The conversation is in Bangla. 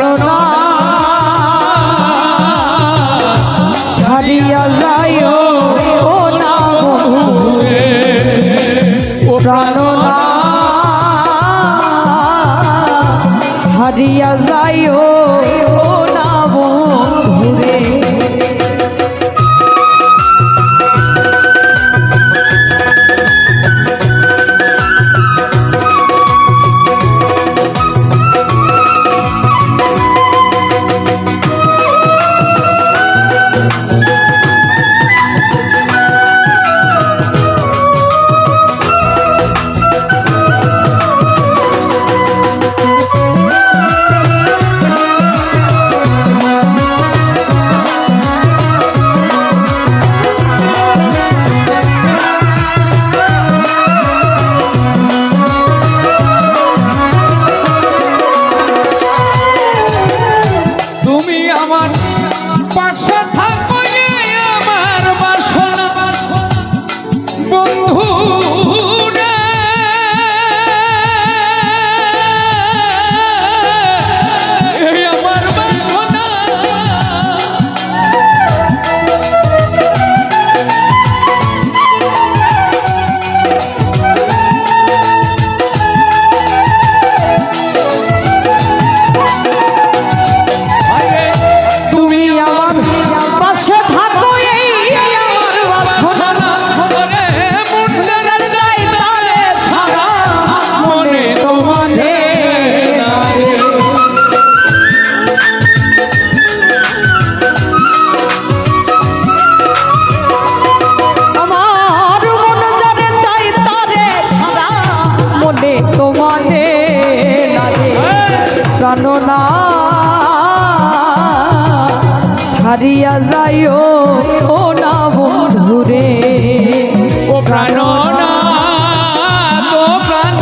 প্রণাম। সারিয়া যায় ও না প্রাণনা। হারিয়া যায় 把车开 হারিয়া যাইও ও না বন্ধুরে ও প্রাণ না তো প্রাণ